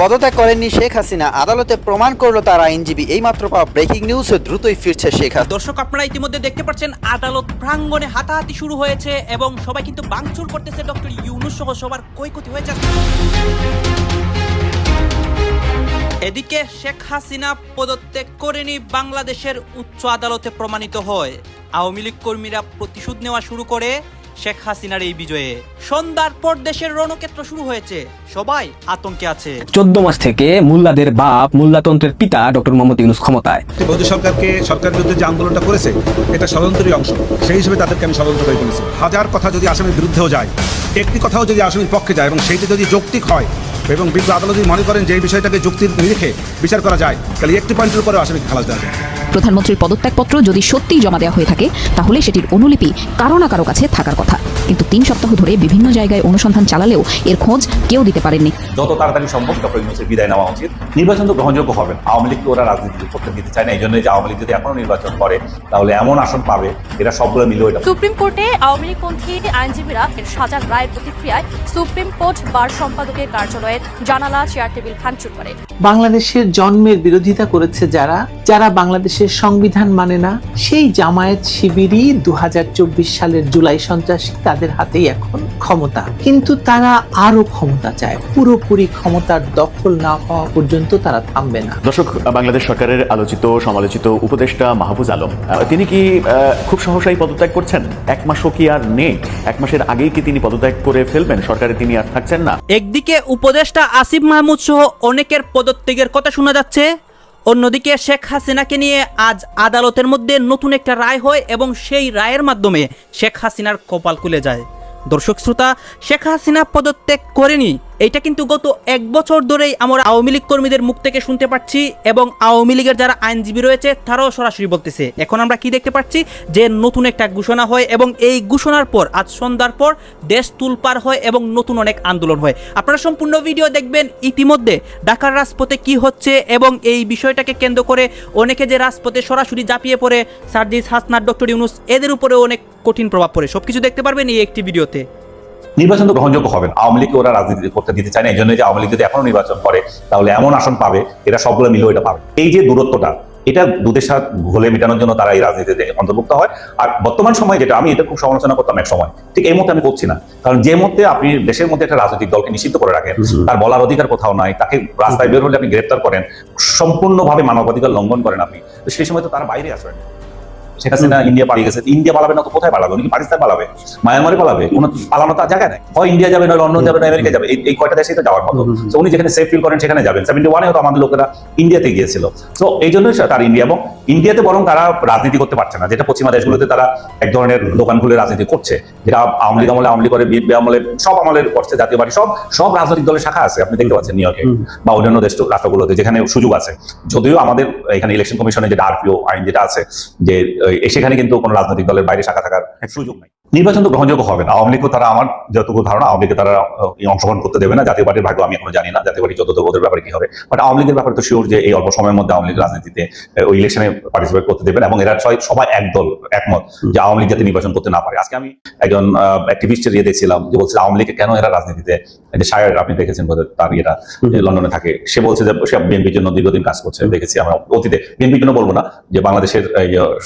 পদত্যাগ করেননি শেখ হাসিনা। আদালতে প্রমাণ করল তার আইনজীবী। এইমাত্র পাওয়া ব্রেকিং নিউজ, দ্রুতই ফিরছে শেখ হাসিনা। দর্শক, আপনারা ইতিমধ্যে দেখতে পাচ্ছেন, আদালত প্রাঙ্গণে হাতাহাতি শুরু হয়েছে এবং সবাই কিন্তু বাংচুর করতেছে ডক্টর ইউনুস সহ সবার ক্ষয়ক্ষতি হয়ে যাচ্ছে এদিকে শেখ হাসিনা পদত্যাগ করেনি বাংলাদেশের উচ্চ আদালতে প্রমাণিত হয়। আওয়ামী লীগ কর্মীরা প্রতিশোধ নেওয়া শুরু করে। শেখ হাসিনার এই বিজয়ে। সন্ধ্যার পর দেশের রণক্ষেত্র শুরু হয়েছে। সবাই আতঙ্কে আছে। চোদ্দ মাস থেকে মুল্লাদের বাপ মুল্লাতন্ত্রের পিতা ডক্টর মোহাম্মদ ইউনুস ক্ষমতায়। মোদী সরকারকে সরকার বিরুদ্ধে যে আন্দোলনটা করেছে এটা ষড়যন্ত্রেরই অংশ। সেই হিসেবে তাদেরকে আমি ষড়যন্ত্র করে তুলেছি। হাজার কথা যদি আসামির বিরুদ্ধেও যায় একটি কথাও যদি আসামির পক্ষে যায় এবং সেইটি যদি যৌক্তিক হয় এবং বিজ্ঞ আদালত যদি মনে করেন যে এই বিষয়টাকে যুক্তির নিরিখে বিচার করা যায় তাহলে একটি পয়েন্টের উপরে আসামিকে খালাস দেওয়া যায়। প্রধানমন্ত্রীর পদত্যাগপত্র যদি সত্যিই জমা দেওয়া হয়ে থাকে তাহলে সেটির অনুলিপি কারও না কারও কাছে থাকার কথা। কিন্তু তিন সপ্তাহ ধরে বিভিন্ন জায়গায় অনুসন্ধান চালালেও এর খোঁজ কেউ দিতে পারেননি। যত তাড়াতাড়ি সম্ভব ডক্টর ইউনুসের বিদায় নেওয়া উচিত। নির্বাচন তো গ্রহণযোগ্য হবে। আওয়ামী লীগকে ওরা রাজনীতি করতে দিতে চায় না এই জন্য যে আওয়ামী লীগ যদি এখনও নির্বাচন করে তাহলে এমন আসন পাবে এরা সবগুলো মিলে ওইটা সুপ্রিম কোর্টে আওয়ামী লীগপন্থী আইনজীবীরা এর সাজার রায়ের প্রতিক্রিয়ায় সুপ্রিম কোর্ট বার সম্পাদকের কার্যালয়ের জানালা চেয়ার টেবিল ভাঙচুর করে। বাংলাদেশের জন্মের বিরোধিতা করেছে যারা যারা বাংলাদেশের সংবিধান মানে না সেই জামায়াত শিবিরই দুই হাজার চব্বিশ সালের জুলাই সন্ত্রাসী তাদের হাতেই এখন ক্ষমতা। কিন্তু তারা আরও ক্ষমতা চায়। পুরোপুরি ক্ষমতার দখল না হওয়া পর্যন্ত তারা থামবে না। দর্শক বাংলাদেশ সরকারের আলোচিত সমালোচিত উপদেষ্টা মাহফুজ আলম আহ, তিনি কি আহ, খুব সহসাই পদত্যাগ করছেন? এক মাসও কি আর নেই? এক মাসের আগেই কি তিনি পদত্যাগ করে ফেলবেন? সরকারে তিনি আর থাকছেন না। একদিকে উপদেষ্টা আসিফ মাহমুদ সহ অনেকের পদত্যাগের কথা শোনা যাচ্ছে। অন্যদিকে শেখ হাসিনাকে নিয়ে আজ আদালতের মধ্যে নতুন একটা রায় হয় এবং সেই রায়ের মাধ্যমে শেখ হাসিনার কপাল খুলে যায়। দর্শক শ্রোতা, শেখ হাসিনা পদত্যাগ করেনি এটা কিন্তু গত এক বছর ধরেই আমরা আওয়ামী লীগ কর্মীদের মুখ থেকে শুনতে পাচ্ছি এবং আওয়ামী লীগের যারা আইনজীবী রয়েছে, তারাও সরাসরি বলতেছে। এখন আমরা কি দেখতে পাচ্ছি? যে নতুন একটা ঘোষণা হয় এবং এই ঘোষণার পর, আজ সন্ধ্যার পর দেশ তুলপার হয় এবং নতুন অনেক আন্দোলন হয়। আপনারা সম্পূর্ণ ভিডিও দেখবেন ইতিমধ্যে ঢাকার রাজপথে কি হচ্ছে এবং এই বিষয়টাকে কেন্দ্র করে অনেকে যে রাজপথে সরাসরি ঝাঁপিয়ে পড়ে, সার্জিস হাসনার ডক্টর ইউনুস, এদের উপরে অনেক কঠিন প্রভাব পড়ে। সবকিছু দেখতে পারবেন এই একটি ভিডিওতে। নির্বাচন তো গ্রহণযোগ্য হবে না। আওয়ামী লীগকে ওরা রাজনীতি করতে দিতে চায় না এই জন্য যে আওয়ামী লীগ যদি এখনও নির্বাচন করে তাহলে এমন আসন পাবে এরা সবগুলো মিলে ওইটা পাবে। এই যে দূরত্বটা এটা দুদেশ সাথ ঘোলে মেটানোর জন্য তারা এই রাজনীতিতে অন্তর্ভুক্ত হয়। আর বর্তমান সময় যেটা আমি এটা খুব সমালোচনা করতাম এক সময় ঠিক এই মুহূর্তে আমি করছি না। কারণ যে মুহূর্তে আপনি দেশের মধ্যে একটা রাজনৈতিক দলকে নিষিদ্ধ করে রাখেন তার বলার অধিকার কোথাও নাই তাকে রাস্তায় বের হলে আপনি গ্রেপ্তার করেন সম্পূর্ণভাবে মানবাধিকার লঙ্ঘন করেন আপনি তো সেই সময় তো তারা বাইরে আসবেন শেখ হাসিনা ইন্ডিয়া পালিয়ে গেছে। ইন্ডিয়া পালাবে না তো কোথায় পালাবে? উনি পাকিস্তান পালাবে? মায়ানমারে পালাবে? কোনো পালানো তার জায়গা নেই। হয় ইন্ডিয়া যাবে নয় লন্ডন যাবে না আমেরিকা যাবে। এই- কয়টা দেশেই তো যাওয়ার মতো। তো উনি যেখানে সেফ ফিল করেন সেখানে যাবেন। সেভেন্টি ওয়ানে তো আমাদের লোকেরা ইন্ডিয়াতে গিয়েছিল। তো এই জন্যই তার ইন্ডিয়া এবং ইন্ডিয়াতে বরং তারা রাজনীতি করতে পারছে না। যেটা পশ্চিমা দেশগুলোতে তারা এক ধরনের দোকান খুলে রাজনীতি করছে। যেটা আওয়ামী লীগ আমলে আওয়ামী লীগ করে বিএনপি আমলে সব আমলের করছে। জাতীয় পার্টি সব সব রাজনৈতিক দলের শাখা আছে। আপনি দেখতে পাচ্ছেন নিউ ইয়র্কে বা অন্যান্য দেশ রাষ্ট্রগুলোতে যেখানে সুযোগ আছে। যদিও আমাদের এখানে ইলেকশন কমিশনের যেটা আরপিও আইন যেটা আছে যে সেখানে কিন্তু কোনো রাজনৈতিক দলের বাইরে শাখা থাকার সুযোগ নাই। নির্বাচন তো গ্রহণযোগ্য হবে না। আওয়ামী লীগও তারা আমার যতটুকু ধারণা আওয়ামী লীগকে তারা অংশগ্রহণ করতে দেবে না। জাতীয় পার্টির ভাগ্য আমি এখনও জানি না। জাতীয় পার্টি যত ওদের ব্যাপারে কি হবে? বাট আওয়ামী লীগের ব্যাপারে তো শিওর যে এই অল্প সময়ের মধ্যে আওয়ামী লীগ রাজনীতিতে ওই ইলেকশনে পার্টিসিপেট করতে দেবেন এবং এরা সবাই সবাই একদল একমত যে আওয়ামী লীগ যাতে নির্বাচন করতে না পারে। আজকে আমি একজন অ্যাক্টিভিস্টের ইয়ে দেখছিলাম যে বলছে আওয়ামী লীগকে কেন এরা রাজনীতিতে যে সায়র আপনি দেখেছেন তার ইয়েটা লন্ডনে থাকে সে বলছে যে সে বিএনপির জন্য দীর্ঘদিন কাজ করছে। দেখেছি আমরা অতীতে। বিএনপির জন্য বলব না যে বাংলাদেশের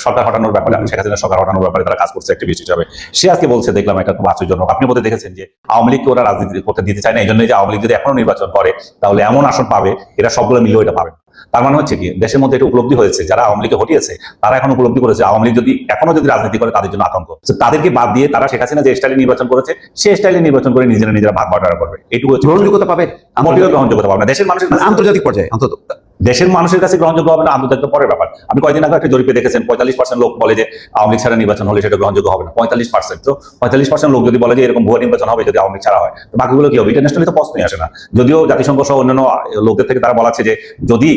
সরকার হটানোর ব্যাপারে শেখ হাসিনা সরকার হটানোর ব্যাপারে তারা কাজ করছে অ্যাক্টিভিস্ট হিসাবে। সে আজকে বলছে দেখলাম এটা খুব আশ্চর্যজনক। আপনি বোধহয় দেখেছেন যে আওয়ামী লীগকে ওরা রাজনীতি করতে দিতে চায় না এই জন্য যে আওয়ামী লীগ যদি এখনও নির্বাচন করে তাহলে এমন আসন পাবে এরা সবগুলো মিলে ওইটা পাবে। তার মানে হচ্ছে কি দেশের মধ্যে এটা উপলব্ধি হয়েছে যারা আওয়ামী লীগকে হটিয়েছে তারা এখন উপলব্ধি করেছে আওয়ামী লীগ যদি এখনও যদি রাজনীতি করে তাদের জন্য আতঙ্ক। তাদেরকে বাদ দিয়ে তারা শেখ হাসিনা যে স্টাইলে নির্বাচন করেছে সে স্টাইলে নির্বাচন করে নিজেরা নিজেরা ভাগ বাটোয়ারা করবে। এটুকু গ্রহণযোগ্যতা পাবে? গ্রহণযোগ্যতা পাবে না। দেশের মানুষের আন্তর্জাতিক পর্যায়ে অন্তত। দেশের মানুষের কাছে গ্রহণযোগ্য হবে না আন্তর্জাতিক পরের ব্যাপার। আপনি কয়দিন আগে একটা জরিপে দেখেছেন, পঁয়তাল্লিশ পার্সেন্ট লোক বলে যে আওয়ামী ছাড়া নির্বাচন হলে সেটা গ্রহণযোগ্য হবে না। পঁয়তাল্লিশ পার্সেন্ট তো পঁয়তাল্লিশ পার্সেন্ট লোক যদি বলে যে এরকম ভুয়া নির্বাচন হবে যদি আওয়ামী ছাড়া হয়, তো বাকিগুলো কি হবে? ইন্টারন্যাশনালি তো প্রশ্নই আসে না। যদিও জাতিসংঘ সহ অন্যান্য লোকদের থেকে তারা বলাচ্ছে যে যদি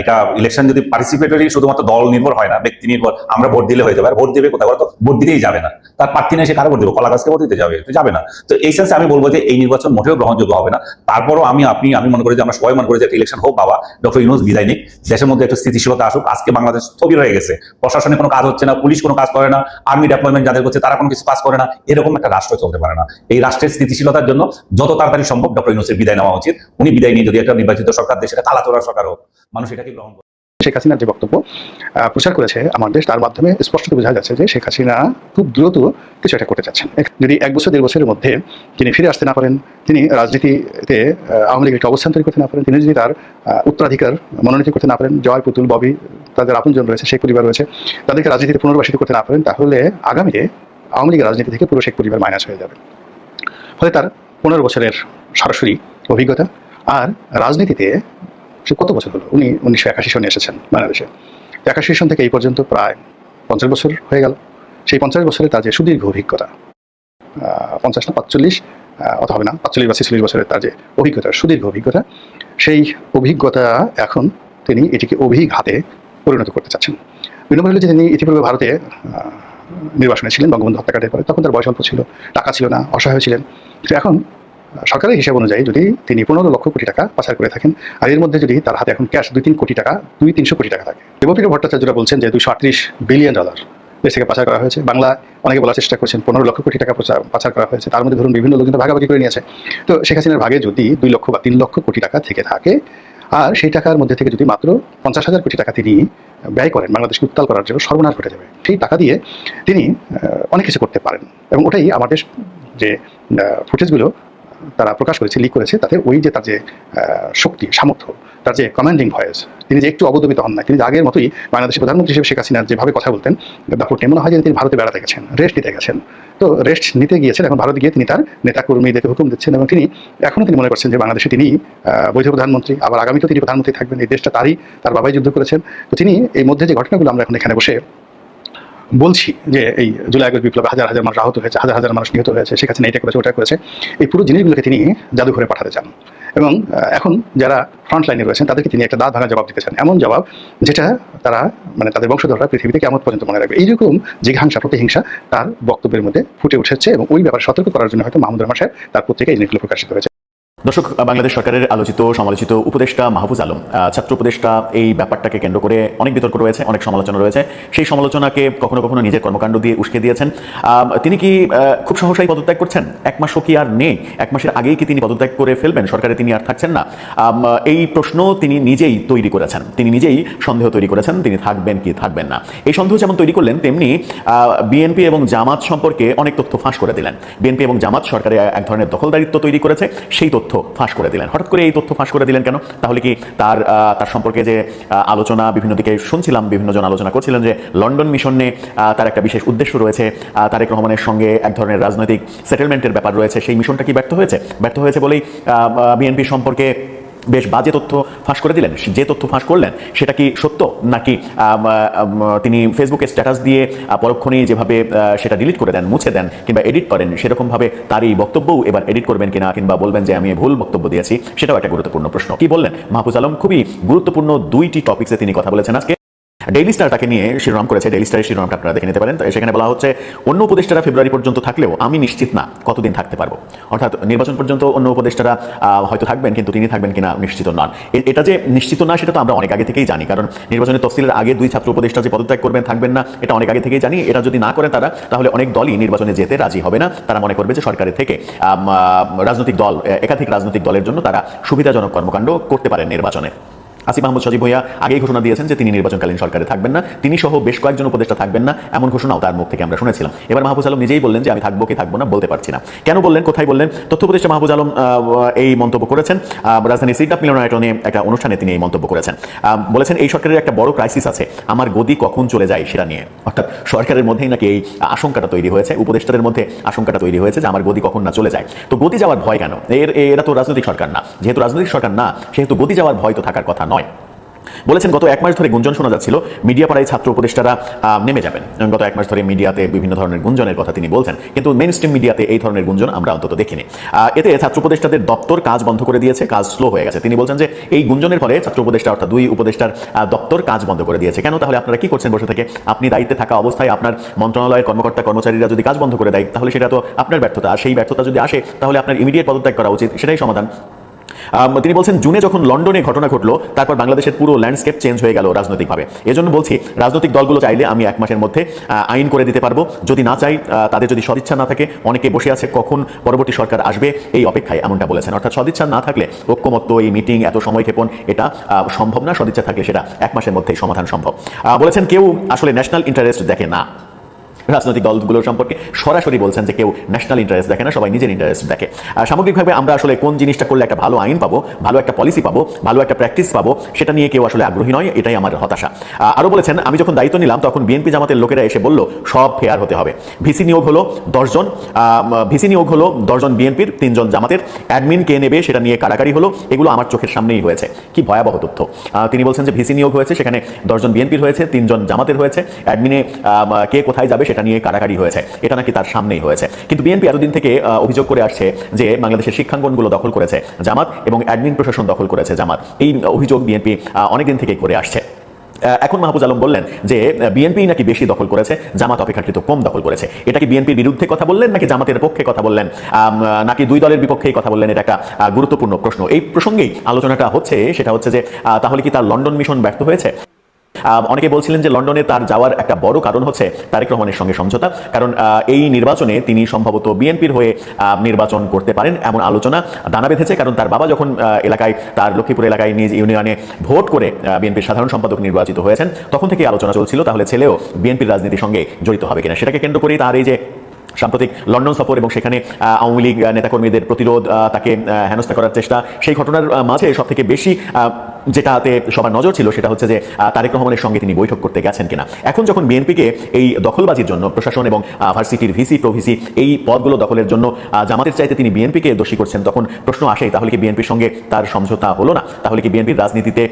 এটা ইলেকশন যদি পার্টিসিপেটরি শুধুমাত্র দল নির্ভর হয় না, ব্যক্তি নির্ভর, আমরা ভোট দিলে হয়ে যাবে। আর ভোট দিবে কোথাও তো ভোট দিতেই যাবে না। তার প্রার্থী নেই, সে কারও ভোট দেবে? কলা গাছকে ভোট দিতে যাবে, তো যাবে না। তো এই সেন্সে আমি বলব যে এই নির্বাচন মোটেও গ্রহণযোগ্য হবে না। তারপরও আমি, আপনি, আমি মনে করি যে আমরা সবাই মনে করি যে ইলেকশন হোক বাবা, ডক্টর ইউনুস বিদায় নিক। দেশের মধ্যে একটু স্থিতিশীলতা আসুক। আজকে বাংলাদেশ স্থবির হয়ে গেছে। প্রশাসনে কোনো কাজ হচ্ছে না, পুলিশ কোনো কাজ করে না, আর্মি ডেপ্লয়মেন্ট যাদের করছে তারা কোনো কিছু কাজ করে না, এরকম একটা রাষ্ট্র চলতে পারে না। এই রাষ্ট্রের স্থিতিশীলতার জন্য যত তাড়াতাড়ি সম্ভব ডক্টর ইউনুসের বিদায় নেওয়া উচিত। উনি বিদায় নিয়ে যদি একটা নির্বাচিত সরকার দেশের কালাচোরা সরকার হোক, মানুষ এটাকে গ্রহণ শেখ হাসিনার যে বক্তব্য প্রচার করেছে আমার দেশ, তার মাধ্যমে স্পষ্ট বোঝা যাচ্ছে যে শেখ হাসিনা খুব দ্রুত কিছু একটা করতে চাচ্ছেন যদি এক বছর, দেড় বছরের মধ্যে তিনি ফিরে আসতে না পারেন, তিনি রাজনীতিতে আওয়ামী লীগের অবস্থান তৈরি করতে না পারেন, তিনি যদি তার উত্তরাধিকার মনোনীত করতে না পারেন জয় পুতুল, ববি, তাদের আপনজন রয়েছে, শেখ পরিবার রয়েছে, তাদেরকে রাজনীতিতে পুনর্বাসিত করতে না পারেন, তাহলে আগামীতে আওয়ামী লীগের রাজনীতি থেকে পুরো শেখ পরিবার মাইনাস হয়ে যাবে। ফলে তার পনেরো বছরের সরাসরি অভিজ্ঞতা আর রাজনীতিতে সে কত বছর হলো? উনি উনিশশো একাশি সনে এসেছেন বাংলাদেশে। একাশি সন থেকে এই পর্যন্ত প্রায় পঞ্চাশ বছর হয়ে গেল। সেই পঞ্চাশ বছরে তার যে সুদীর্ঘ অভিজ্ঞতা পঞ্চাশ না পাঁচচল্লিশ অত হবে না পাঁচচল্লিশ বা ছেচল্লিশ বছরের তার যে অভিজ্ঞতা সুদীর্ঘ অভিজ্ঞতা সেই অভিজ্ঞতা এখন তিনি এটিকে অভিঘাতে পরিণত করতে চাচ্ছেন। দুই হলো যে তিনি ইতিপূর্বে ভারতে আহ, নির্বাসনে ছিলেন বঙ্গবন্ধু হত্যাকাণ্ডের পরে। তখন তার বয়স অল্প ছিল টাকা ছিল না অসহায় ছিলেন। এখন সরকারের হিসাব অনুযায়ী যদি তিনি পনেরো লক্ষ কোটি টাকা পাচার করে থাকেন, আর এর মধ্যে যদি তার হাতে এখন ক্যাশ দুই তিন কোটি টাকা, দুই তিনশো কোটি টাকা থাকে। দেবপ্রিয় ভট্টাচার্যরা বলছেন যে দুইশো আটত্রিশ বিলিয়ন ডলার দেশ থেকে পাচার করা হয়েছে। বাংলা অনেকে বলার চেষ্টা করছেন পনেরো লক্ষ কোটি টাকা পাচার- পাচার করা হয়েছে। তার মধ্যে ধরুন বিভিন্ন লোক কিন্তু ভাগাভাগি করে নিয়েছে। তো শেখ হাসিনার ভাগে যদি দুই লক্ষ বা তিন লক্ষ কোটি টাকা থেকে থাকে, আর সেই টাকার মধ্যে থেকে যদি মাত্র পঞ্চাশ হাজার কোটি টাকা তিনি ব্যয় করেন, বাংলাদেশকে উত্তাল করার জন্য সর্বনাশ ঘটে যাবে। সেই টাকা দিয়ে তিনি অনেক কিছু করতে পারেন। এবং ওটাই আমাদের যে ফুটেজগুলো তারা প্রকাশ করেছে লিক করেছে, তাতে ওই যে তার যে শক্তি, সামর্থ্য, তার যে কমান্ডিং ভয়েস তিনি যে একটু অবদমিত হন না, তিনি আগের মতোই বাংলাদেশের প্রধানমন্ত্রী হিসেবে শেখ হাসিনার যেভাবে কথা বলতেন ব্যাপারটা মনে হয় যে তিনি ভারতে বেড়াতে গেছেন রেস্ট নিতে গেছেন। তো রেস্ট নিতে গিয়েছেন, এখন ভারতে গিয়ে তিনি তার নেতা কর্মীদেরকে হুকুম দিচ্ছেন এবং তিনি এখনও তিনি মনে করছেন যে বাংলাদেশে তিনি বৈধ প্রধানমন্ত্রী, আবার আগামীতেও তিনি প্রধানমন্ত্রী থাকবেন, এই দেশটা তারই, তার বাবাই যুদ্ধ করেছেন। তো তিনি এই মধ্যে যে ঘটনাগুলো আমরা এখন এখানে বসে বলছি যে এই জুলাই আগস্ট বিপ্লবে হাজার হাজার মানুষ আহত হয়েছে, হাজার হাজার মানুষ নিহত হয়েছে সেখানে এটা করেছে, ওটা করেছে। এই পুরো জিনিসগুলোকে তিনি জাদুঘরে পাঠাতে চান। এবং এখন যারা ফ্রন্ট লাইনে রয়েছেন, তাদেরকে তিনি একটা দাঁত ভাঙা জবাব দিতে চান। এমন জবাব যেটা তারা মানে তাদের বংশধররা পৃথিবীতে কেমন পর্যন্ত মনে রাখবে। এইরকম জিঘাংসা প্রতিহিংসা তার বক্তব্যের মধ্যে ফুটে উঠেছে এবং ওই ব্যাপারে সতর্ক করার জন্য হয়তো মাহমুদ রহমান সাহেব তার পত্রিকায় এই জিনিসগুলো প্রকাশিত হয়েছে। দর্শক, বাংলাদেশ সরকারের আলোচিত, সমালোচিত উপদেষ্টা মাহফুজ আলম ছাত্র উপদেষ্টা এই ব্যাপারটাকে কেন্দ্র করে অনেক বিতর্ক রয়েছে, অনেক সমালোচনা রয়েছে। সেই সমালোচনাকে কখনো কখনো নিজের কর্মকাণ্ড দিয়ে উস্কে দিয়েছেন। তিনি কি খুব সহসাই পদত্যাগ করছেন? এক মাসও কি আর নেই? এক মাসের আগেই কি তিনি পদত্যাগ করে ফেলবেন? সরকারে তিনি আর থাকছেন না। এই প্রশ্ন তিনি নিজেই তৈরি করেছেন। তিনি নিজেই সন্দেহ তৈরি করেছেন, তিনি থাকবেন কি থাকবেন না। এই সন্দেহ যেমন তৈরি করলেন, তেমনি বিএনপি এবং জামাত সম্পর্কে অনেক তথ্য ফাঁস করে দিলেন। বিএনপি এবং জামাত সরকারে এক ধরনের দখলদারিত্ব তৈরি করেছে, সেই তথ্য ফাঁস করে দিলেন। হঠাৎ করে এই তথ্য ফাঁস করে দিলেন কেন? তাহলে কি তার তার সম্পর্কে যে আলোচনা, বিভিন্ন দিকে শুনছিলাম বিভিন্ন জন আলোচনা করছিলেন যে লন্ডন মিশনে তার একটা বিশেষ উদ্দেশ্য রয়েছে। তারেক রহমানের সঙ্গে এক ধরনের রাজনৈতিক সেটেলমেন্টের ব্যাপার রয়েছে। সেই মিশনটা কি ব্যর্থ হয়েছে? ব্যর্থ হয়েছে বলেই বিএনপি সম্পর্কে বেশ বাজে তথ্য ফাঁস করে দিলেন। যে তথ্য ফাঁস করলেন, সেটা কি সত্য? নাকি তিনি ফেসবুকে স্ট্যাটাস দিয়ে পরক্ষণে যেভাবে সেটা ডিলিট করে দেন, মুছে দেন, কিংবা এডিট করেন, সেরকমভাবে তার এই বক্তব্যও এবার এডিট করবেন কিনা, কিংবা বলবেন যে, আমি ভুল বক্তব্য দিয়েছি সেটাও একটা গুরুত্বপূর্ণ প্রশ্ন। কি বললেন? মাহফুজ আলম খুবই গুরুত্বপূর্ণ দুইটি টপিক্সে তিনি কথা বলেছেন আজকে। ডেইলি স্টারটাকে নিয়ে শিরোনাম করেছে ডেইলি স্টারের শিরোনামটা আপনারা দেখে নিতে পারেন। তো সেখানে বলা হচ্ছে, অন্য উপদেষ্টারা ফেব্রুয়ারি পর্যন্ত থাকলেও আমি নিশ্চিত না কতদিন থাকতে পারব। অর্থাৎ নির্বাচন পর্যন্ত অন্য উপদেষ্টারা হয়তো থাকবেন কিন্তু তিনি থাকবেন কিনা নিশ্চিত নন। এটা যে নিশ্চিত না, সেটা তো আমরা অনেক আগে থেকেই জানি। কারণ নির্বাচনের তফসিলের আগে দুই ছাত্র উপদেষ্টা যে পদত্যাগ করবেন, থাকবেন না, এটা অনেক আগে থেকেই জানি। এটা যদি না করে তারা, তাহলে অনেক দলই নির্বাচনে যেতে রাজি হবে না। তারা মনে করবে যে সরকারের থেকে রাজনৈতিক দল একাধিক রাজনৈতিক দলের জন্য তারা সুবিধাজনক কর্মকাণ্ড করতে পারেন নির্বাচনে। আসিফ মাহমুদ সজীব ভুইয়া আগেই ঘোষণা দিয়েছেন যে তিনি নির্বাচনকালীন সরকারে থাকবেন না। তিনি সহ বেশ কয়েকজন উপদেষ্টা থাকবেন না, এমন ঘোষণাও তার মুখ থেকে আমরা শুনেছিলাম। এবার মাহফুজ আলম নিজেই বললেন যে আমি থাকব কি থাকব না, বলতে পারছি না। কেন বললেন, কোথায় বললেন? তথ্য উপদেষ্টা মাহফুজ আলম এই মন্তব্য করেছেন। রাজধানী সিডাপ মিলনায়টনে একটা অনুষ্ঠানে তিনি এই মন্তব্য করেছেন। বলেছেন, এই সরকারের একটা বড় ক্রাইসিস আছে। আমার গদি কখন চলে যায় সেটা নিয়ে। অর্থাৎ সরকারের মধ্যেই নাকি এই আশঙ্কাটা তৈরি হয়েছে, উপদেষ্টাদের মধ্যে আশঙ্কাটা তৈরি হয়েছে যে আমার গদি কখন না চলে যায়। তো গদি যাওয়ার ভয় কেন? এর, এরা তো রাজনৈতিক সরকার না। যেহেতু রাজনৈতিক সরকার না, সেহেতু গদি যাওয়ার ভয় তো থাকার কথা নয়। বলেছেন, গত এক মাস ধরে গুঞ্জন শোনা যাচ্ছিল মিডিয়া পাড়ায় ছাত্র উপদেষ্টারা নেমে যাবেন। গত এক মাস ধরে মিডিয়াতে বিভিন্ন ধরনের গুঞ্জনের কথা তিনি বলছেন, কিন্তু মেন স্ট্রিম মিডিয়াতে এই ধরনের গুঞ্জন আমরা অন্তত দেখিনি। এতে ছাত্র উপদেষ্টাদের দপ্তর কাজ বন্ধ করে দিয়েছে, কাজ স্লো হয়ে গেছে। তিনি বলছেন যে, এই গুঞ্জনের ফলে ছাত্র উপদেষ্টা অর্থাৎ দুই উপদেষ্টার দপ্তর কাজ বন্ধ করে দিয়েছে। কেন? তাহলে আপনারা কি করছেন বসে থেকে? আপনি দায়িত্বে থাকা অবস্থায় আপনার মন্ত্রণালয়ের কর্মকর্তা, কর্মচারীরা যদি কাজ বন্ধ করে দেয়, তাহলে সেটা তো আপনার ব্যর্থতা। আর সেই ব্যর্থতা যদি আসে, তাহলে আপনার ইমিডিয়েট পদত্যাগ করা উচিত। সেটাই সমাধান। তিনি বলছেন, জুনে যখন লন্ডনে ঘটনা ঘটলো, তারপর বাংলাদেশের পুরো ল্যান্ডস্কেপ চেঞ্জ হয়ে গেল রাজনৈতিকভাবে। এজন্য বলছি, রাজনৈতিক দলগুলো চাইলে আমি এক মাসের মধ্যে আইন করে দিতে পারব। যদি না চাই তাদের যদি সদিচ্ছা না থাকে, অনেকে বসে আছে, কখন পরবর্তী সরকার আসবে, এই অপেক্ষায় এমনটা বলেছেন। অর্থাৎ সদিচ্ছা না থাকলে ঐক্যমত্য, এই মিটিং এত সময় ক্ষেপণ, এটা সম্ভব না। সদিচ্ছা থাকলে সেটা এক মাসের মধ্যেই সমাধান সম্ভব। বলেছেন, কেউ আসলে ন্যাশনাল ইন্টারেস্ট দেখে না। রাজনৈতিক দলগুলোর সম্পর্কে সরাসরি বলছেন যে কেউ ন্যাশনাল ইন্টারেস্ট দেখে না সবাই নিজের ইন্টারেস্ট দেখে। আর সামগ্রিকভাবে আমরা আসলে কোন জিনিসটা করলে একটা ভালো আইন পাবো ভালো একটা পলিসি পাবো ভালো একটা প্র্যাকটিস পাবো সেটা নিয়ে কেউ আসলে আগ্রহী নয় এটাই আমার হতাশা। আহ, আরও বলেছেন আমি যখন দায়িত্ব নিলাম তখন বিএনপি জামাতের লোকেরা এসে বলল সব ফেয়ার হতে হবে। ভিসি নিয়োগ হলো দশজন ভিসি নিয়োগ হলো দশজন বিএনপির তিনজন জামাতের। অ্যাডমিন কে নেবে সেটা নিয়ে কারাকারি হলো এগুলো আমার চোখের সামনেই হয়েছে। কি ভয়াবহ তথ্য। তিনি বলছেন যে ভিসি নিয়োগ হয়েছে সেখানে দশজন বিএনপির হয়েছে তিনজন জামাতের হয়েছে। অ্যাডমিনে কে কোথায় যাবে সেটা নিয়ে কারাকারি হয়েছে। এটা নাকি তার সামনেই হয়েছে। কিন্তু বিএনপি এতদিন থেকে অভিযোগ করে আসছে যে বাংলাদেশের শিক্ষাঙ্গনগুলো দখল করেছে জামাত এবং অ্যাডমিন প্রশাসন দখল করেছে জামাত। এই অভিযোগ বিএনপি অনেকদিন থেকেই করে আসছে। এখন মাহবুজ আলম বললেন যে বিএনপি নাকি বেশি দখল করেছে, জামাত অপেক্ষাকৃত কম দখল করেছে। এটা কি বিএনপির বিরুদ্ধে কথা বললেন নাকি জামাতের পক্ষে কথা বললেন? নাকি দুই দলের বিপক্ষেই কথা বললেন? এটা একটা গুরুত্বপূর্ণ প্রশ্ন। এই প্রসঙ্গেই আলোচনাটা হচ্ছে, সেটা হচ্ছে যে তাহলে কি তার লন্ডন মিশন ব্যর্থ হয়েছে? অনেকে বলছিলেন যে লন্ডনে তার যাওয়ার একটা বড় কারণ হচ্ছে তারেক রহমানের সঙ্গে সমঝোতা। কারণ এই নির্বাচনে তিনি সম্ভবত বিএনপির হয়ে নির্বাচন করতে পারেন এমন আলোচনা দানা বেঁধেছে। কারণ তার বাবা যখন এলাকায়, তার লক্ষ্মীপুর এলাকায় নিজ ইউনিয়নে ভোট করে বিএনপির সাধারণ সম্পাদক নির্বাচিত হয়েছেন, তখন থেকে আলোচনা চলছিল। তাহলে ছেলেও বিএনপির রাজনীতির সঙ্গে জড়িত হবে কিনা সেটাকে কেন্দ্র করেই তার এই যে সাম্প্রতিক লন্ডন সফর এবং সেখানে আওয়ামী লীগ নেতাকর্মীদের প্রতিরোধ তাকে হেনস্থা করার চেষ্টা। সেই ঘটনার মাঝে সব থেকে বেশি যেটাতে সবার নজর ছিল সেটা হচ্ছে যে তারেক রহমানের সঙ্গে তিনি বৈঠক করতে গেছেন কিনা। এখন যখন বিএনপিকে এই দখলবাজির জন্য প্রশাসন এবং ভার্সিটির ভিসি, প্রভিসি এই পদগুলো দখলের জন্য জামাতের চাইতে তিনি বিএনপিকে দোষী করছেন, তখন প্রশ্ন আসে তাহলে কি বিএনপির সঙ্গে তার সমঝোতা হলো না? তাহলে কি বিএনপির রাজনীতিতে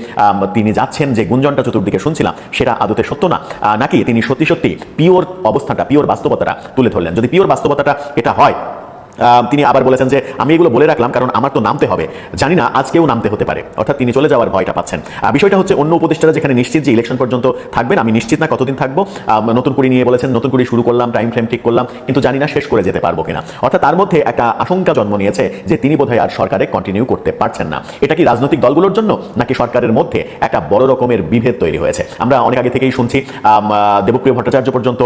তিনি যাচ্ছেন যে গুঞ্জনটা চতুর্দিকে শুনছিলাম, সেটা আদতে সত্য না? নাকি তিনি সত্যি সত্যি পিওর অবস্থাটা পিওর বাস্তবতাটা তুলে ধরলেন? যদি পিওর বাস্তবতাটা এটা হয়। তিনি আবার বলেছেন যে, আমি এগুলো বলে রাখলাম কারণ আমার তো নামতে হবে। জানি না আজকেও নামতে হতে পারে। অর্থাৎ তিনি চলে যাওয়ার ভয়টা পাচ্ছেন। বিষয়টা হচ্ছে অন্য উপদেষ্টারা যেখানে নিশ্চিত যে ইলেকশন পর্যন্ত থাকবেন, আমি নিশ্চিত না কতদিন থাকব। নতুন করে নিয়ে বলেছেন, নতুন করে শুরু করলাম টাইম ফ্রেম ঠিক করলাম, কিন্তু জানি না শেষ করে যেতে পারব কিনা। অর্থাৎ তার মধ্যে একটা আশঙ্কা জন্ম নিয়েছে যে, তিনি বোধহয় আর সরকারে কন্টিনিউ করতে পারছেন না। এটা কি রাজনৈতিক দলগুলোর জন্য, নাকি সরকারের মধ্যে একটা বড় রকমের বিভেদ তৈরি হয়েছে? আমরা অনেক আগে থেকেই শুনছি দেবপ্রিয় ভট্টাচার্য পর্যন্ত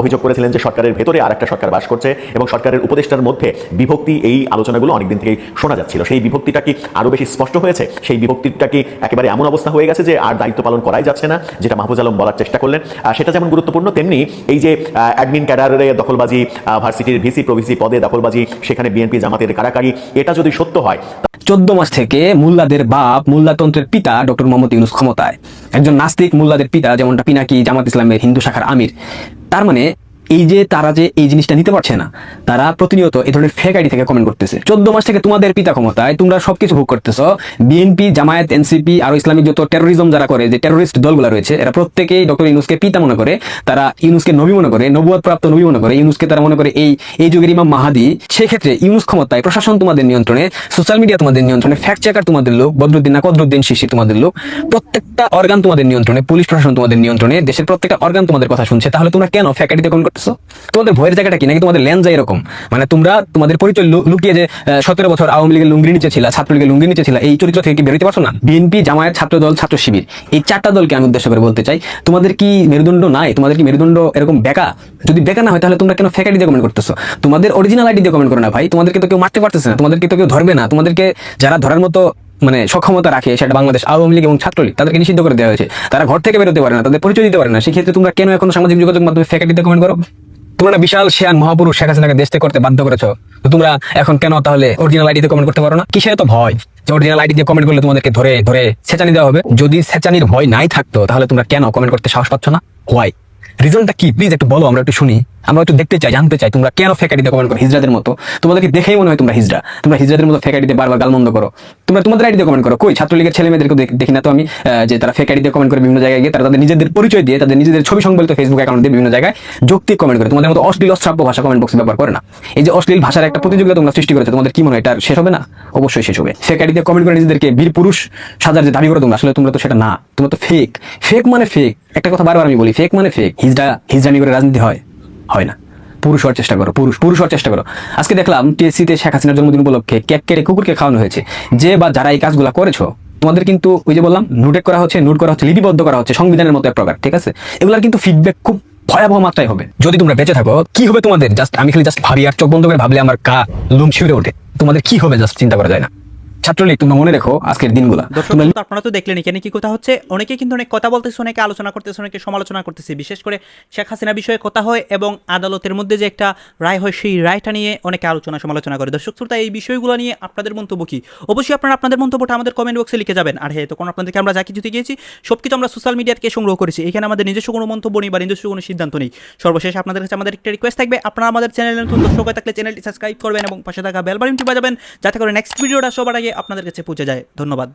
অভিযোগ করেছিলেন যে, সরকারের ভেতরে আর একটা সরকার বাস করছে এবং সরকারের উপদেষ্টার মধ্যে বিভক্তি এই আলোচনাগুলো অনেকদিন থেকেই শোনা যাচ্ছিল। সেই বিভক্তিটা কি আরও বেশি স্পষ্ট হয়েছে? সেই বিভক্তিটা কি একেবারে এমন অবস্থা হয়ে গেছে যে আর দায়িত্ব পালন করাই যাচ্ছে না, যেটা মাহফুজ আলম বলার চেষ্টা করলেন? সেটা যেমন গুরুত্বপূর্ণ, তেমনি এই যে অ্যাডমিন ক্যাডারে দখলবাজি ভার্সিটির ভিসি, প্রভিসি পদে দখলবাজি, সেখানে বিএনপি জামাতের কারাকারি, এটা যদি সত্য হয় চোদ্দ মাস থেকে মুল্লাদের বাপ, মুল্লাতন্ত্রের পিতা ডক্টর মোহাম্মদ ইউনুস ক্ষমতায়। একজন নাস্তিক মুল্লাদের পিতা, যেমনটা পিনাকি জামাত ইসলামের হিন্দু শাখার আমির। তার মানে এই যে তারা যে এই জিনিসটা নিতে পারছে না, তারা প্রতিনিয়ত এই ধরনের ফেক আইডি থেকে কমেন্ট করতেছে। চোদ্দ মাস থেকে তোমাদের পিতা ক্ষমতায়, তোমরা সবকিছু ভোগ করতেছো। বিএনপি জামায়াত এনসিপি আর ইসলামিক যত টেরোরিজম যারা করে, যে টেরোরিস্ট দলগুলো রয়েছে, এরা প্রত্যেকেই ডক্টর ইউনুসকে পিতা মনে করে, তারা ইউনুসকে নবী মনে করে, নবুয়াদ প্রাপ্ত নবী মনে করে, ইউনুসকে তারা মনে করে এই এই যুগের ইমাম মাহাদি। সেক্ষেত্রে ইউনুস ক্ষমতায় প্রশাসন তোমাদের নিয়ন্ত্রণে সোশ্যাল মিডিয়া তোমাদের নিয়ন্ত্রণে ফ্যাক্ট চেকার তোমাদের লোক, বদরুদ্দিন না, কদরুদ্দিন শিশি তোমাদের লোক, প্রত্যেকটা অর্গান তোমাদের নিয়ন্ত্রণে, পুলিশ প্রশাসন তোমাদের নিয়ন্ত্রণে, দেশের প্রত্যেকটা অর্গান তোমাদের কথা শুনছে, তাহলে তোমরা কেন ফ্যাকাটিতে কোন করতেছো তোমাদের ভয়ের জায়গাটা কি? নাকি তোমাদের লেন্সা এরকম? মানে তোমরা তোমাদের পরিচয় লুকিয়ে যে সতেরো বছর আওয়ামী লীগের লুঙ্গি নিচে ছিল, ছাত্রলীগের লুঙ্গির নিচে ছিল, এই চরিত্র থেকে কি বেরোতে পারছ না? বিএনপি, জামায়াত ছাত্র দল ছাত্র শিবির, এই চারটা দলকে আমি উদ্দেশ্য করে বলতে চাই, তোমাদের কি মেরুদণ্ড নাই? তোমাদের কি মেরুদণ্ড এরকম বেকা? যদি বেকা না হয়, তাহলে তোমরা কেন ফেক আইডি দিয়ে কমেন্ট করতেছো? তোমাদের অরিজিনাল আইডি দিয়ে কমেন্ট করো না ভাই। তোমাদেরকে তো কেউ মারতে পারতেছে না, তোমাদেরকে তো কেউ ধরবে না। তোমাদেরকে যারা ধরার মতো মানে সক্ষমতা রাখে সেটা বাংলাদেশ আওয়ামী লীগ এবং ছাত্রলীগ, তাদেরকে নিষিদ্ধ করে দেওয়া হয়েছে। তারা ঘর থেকে বেরোতে পারে না, তাদের পরিচয় দিতে পারে না। সেক্ষেত্রে তোমরা কেন এখন সামাজিক যোগাযোগ মাধ্যমে আইডিতে কমেন্ট করো? তোমরা বিশাল শেয়ান মহাপুরুষ শেখ হাসিনাকে দেশ থেকে করতে বাধ্য করেছ। তো তোমরা এখন কেন তাহলে অরিজিনাল আইডিতে কমেন্ট করতে পারো না? কিসের তো ভয় যে অরিজিনাল আইডি দিয়ে কমেন্ট করলে তোমাদেরকে ধরে ধরে সেচানি দেওয়া হবে? যদি সেচানির ভয় নাই থাকতো, তাহলে তোমরা কেন কমেন্ট করতে সাহস পাচ্ছ না? হোয়াই রিজনটা কি? প্লিজ একটু বলো, আমরা একটু শুনি। আমরা একটু দেখতে চাই, জানতে চাই তোমরা কেন ফেক আইডিতে কমেন্ট করো হিজরাদের মতো। তোমাদেরকে দেখেই মনে হয় তোমরা হিজরা। তোমরা হিজরাদের মতো ফেক আইডিতে বারবার গালমন্দ করো। তোমরা তোমাদের আইডিতে কমেন্ট করো, কই ছাত্রলীগের ছেলে মেয়েদেরকে দেখ- না তো আমি যে তারা ফেক আইডিতে কমেন্ট করে বিভিন্ন জায়গায় গিয়ে তারা তাদের নিজেদের পরিচয় দিয়ে, তাদের নিজেদের ছবি সংবলিত ফেসবুক অ্যাকাউন্ট দিয়ে বিভিন্ন জায়গায় যৌক্তিক কমেন্ট করে। তোমাদের মতো অশ্লীল, অশ্রাব্য ভাষা কমেন্ট বক্সে ব্যবহার করে না। এই যে অশ্লীল ভাষার একটা প্রতিযোগিতা তোমরা সৃষ্টি করেছে, তোমাদের কি মনে হয় এটা শেষ হবে না? অবশ্যই শেষ হবে। ফেক আইডিতে কমেন্ট করে নিজেদেরকে বীর পুরুষ সাজার যে দাবি করো তোমরা, আসলে তোমরা তো সেটা না। তোমরা তো ফেক ফেক মানে ফেক একটা কথা বারবার আমি বলি ফেক মানে ফেক হিজড়া হিজড়ানি করে রাজনীতি হয়। হয় না। পুরুষ হওয়ার চেষ্টা করো, পুরুষ পুরুষ হওয়ার চেষ্টা করো। আজকে দেখলাম টিএসসিতে শেখ হাসিনার জন্মদিন উপলক্ষে কেক কেটে কুকুরকে খাওয়ানো হয়েছে। যে বা যারা এই কাজগুলো করেছ, তোমাদের কিন্তু ওই যে বললাম নোটেট করা হচ্ছে, নোট করা হচ্ছে, লিপিবদ্ধ করা হচ্ছে, সংবিধানের মতো এক প্রকার, ঠিক আছে? এগুলার কিন্তু ফিডব্যাক খুব ভয়াবহ মাত্রায় হবে। যদি তোমরা বেঁচে থাকো, কি হবে তোমাদের? জাস্ট আমি খালি জাস্ট ভাবি আর চোখ বন্ধ করে ভাবলে আমার কা লুম শিউরে ওঠে। তোমাদের কি হবে? জাস্ট চিন্তা করা যায় না। ছাত্রলীগ তোমরা মনে রেখো আজকের দিনগুলা। আপনারা তো দেখলেন এখানে কি কথা হচ্ছে? অনেকে কিন্তু অনেক কথা বলতেছে অনেকে আলোচনা করতেছে অনেকে সমালোচনা করতেছে। বিশেষ করে শেখ হাসিনা বিষয়ে কথা হয় এবং আদালতের মধ্যে যে একটা রায় হয় সেই রায়টা নিয়ে অনেকে আলোচনা সমালোচনা করে। দর্শক শ্রোতা এই বিষয়গুলো নিয়ে আপনাদের মন্তব্য কি? অবশ্যই আপনারা আপনাদের মন্তব্যটা আমাদের কমেন্ট বক্সে লিখে যাবেন। আর হ্যাঁ তখন আপনাদেরকে আমরা যা কিছু গিয়েছি সব কিছু আমরা সোশ্যাল মিডিয়া থেকে সংগ্রহ করেছি। এখানে আমাদের নিজস্ব কোনো মন্তব্য নেই বা নিজস্ব কোনো সিদ্ধান্ত নেই। সর্বশেষ আপনাদের কাছে আমাদের একটা রিকোয়েস্ট থাকবে আপনারা আমাদের চ্যানেলে নতুন দর্শক হয়ে থাকলে চ্যানেলটি সাবস্ক্রাইব করবেন এবং পাশে থাকা বেল বাটনটি বাজাবেন যাতে করে নেক্সট ভিডিওটা সবার আগে আপনাদের কাছে পৌঁছে যায়। ধন্যবাদ।